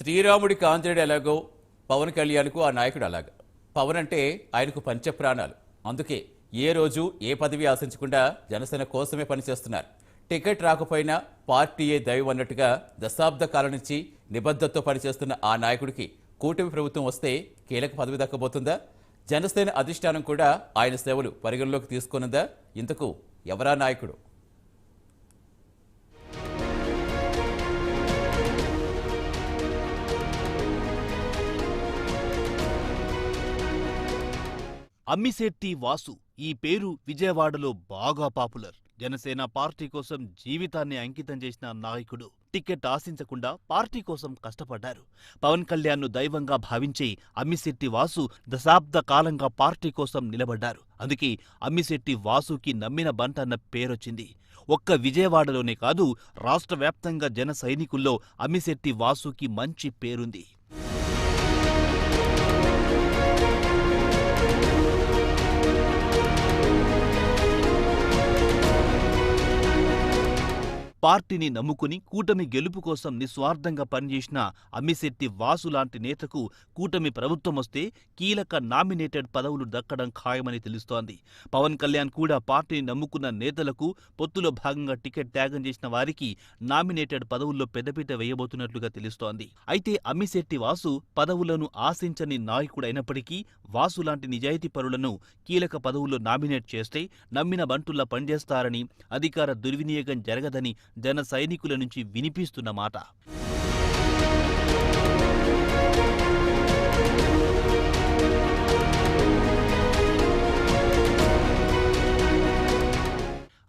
శ్రీరాముడికి ఆంధ్రుడు ఎలాగో పవన్ కళ్యాణ్కు ఆ నాయకుడు అలాగ. పవన్ అంటే ఆయనకు పంచప్రాణాలు. అందుకే ఏ రోజు ఏ పదవి ఆశించకుండా జనసేన కోసమే పనిచేస్తున్నారు. టికెట్ రాకపోయినా పార్టీయే దైవం అన్నట్టుగా దశాబ్ద కాలం నుంచి నిబద్ధతతో పనిచేస్తున్న ఆ నాయకుడికి కూటమి ప్రభుత్వం వస్తే కీలక పదవి దక్కబోతుందా? జనసేన అధిష్టానం కూడా ఆయన సేవలు పరిగణలోకి తీసుకున్నదా? ఇంతకు ఎవరా నాయకుడు? అమ్మిశెట్టి వాసు ఈ పేరు విజయవాడలో బాగా పాపులర్. జనసేన పార్టీ కోసం జీవితాన్ని అంకితం చేసిన నాయకుడు టికెట్ ఆశించకుండా పార్టీ కోసం కష్టపడ్డారు. పవన్ కళ్యాణ్ను దైవంగా భావించి అమ్మిశెట్టి వాసు దశాబ్ద కాలంగా పార్టీ కోసం నిలబడ్డారు. అందుకే అమ్మిశెట్టి వాసుకి నమ్మిన బంట అన్న పేరొచ్చింది. ఒక్క విజయవాడలోనే కాదు రాష్ట్ర వ్యాప్తంగా జన సైనికుల్లో అమ్మిశెట్టి వాసుకి మంచి పేరుంది. పార్టీని నమ్ముకుని కూటమి గెలుపు కోసం నిస్వార్థంగా పనిచేసిన అమ్మిశెట్టి వాసు లాంటి నేతకు కూటమి ప్రభుత్వం వస్తే కీలక నామినేటెడ్ పదవులు దక్కడం ఖాయమని తెలుస్తోంది. పవన్ కళ్యాణ్ కూడా పార్టీని నమ్ముకున్న నేతలకు పొత్తులో భాగంగా టికెట్ త్యాగం చేసిన వారికి నామినేటెడ్ పదవుల్లో పెద్దపీట వేయబోతున్నట్లుగా తెలుస్తోంది. అయితే అమ్మిశెట్టి వాసు పదవులను ఆశించని నాయకుడైనప్పటికీ వాసు లాంటి నిజాయితీ పరులను కీలక పదవుల్లో నామినేట్ చేస్తే నమ్మిన బంటుల్లా పనిచేస్తారని అధికార దుర్వినియోగం జరగదని జన సైనికుల నుంచి వినిపిస్తున్న మాట.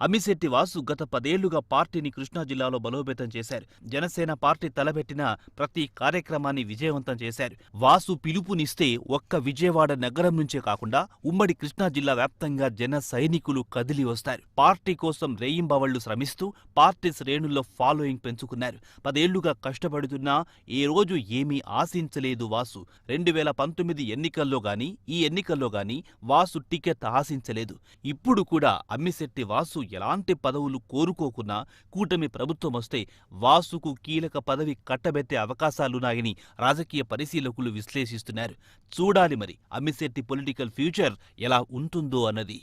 అమ్మిశెట్టి వాసు గత పదేళ్ళుగా పార్టీని కృష్ణా జిల్లాలో బలోపేతం చేశారు. జనసేన పార్టీ తలబెట్టిన ప్రతి కార్యక్రమాన్ని విజయవంతం చేశారు. వాసు పిలుపునిస్తే ఒక్క విజయవాడ నగరం నుంచే కాకుండా ఉమ్మడి కృష్ణా జిల్లా వ్యాప్తంగా జన సైనికులు కదిలి వస్తారు. పార్టీ కోసం రేయింబవళ్ళు శ్రమిస్తూ పార్టీ శ్రేణుల్లో ఫాలోయింగ్ పెంచుకున్నారు. పదేళ్ళుగా కష్టపడుతున్నా ఏ రోజు ఏమీ ఆశించలేదు వాసు. రెండు వేల పంతొమ్మిది ఎన్నికల్లో గాని ఈ ఎన్నికల్లో గాని వాసు టికెట్ ఆశించలేదు. ఇప్పుడు కూడా అమ్మిశెట్టి వాసు ఎలాంటి పదవులు కోరుకోకున్నా కూటమి ప్రభుత్వం వస్తే వాసుకు కీలక పదవి కట్టబెట్టే అవకాశాలున్నాయని రాజకీయ పరిశీలకులు విశ్లేషిస్తున్నారు. చూడాలి మరి అమ్మిశెట్టి పొలిటికల్ ఫ్యూచర్ ఎలా ఉంటుందో అన్నది.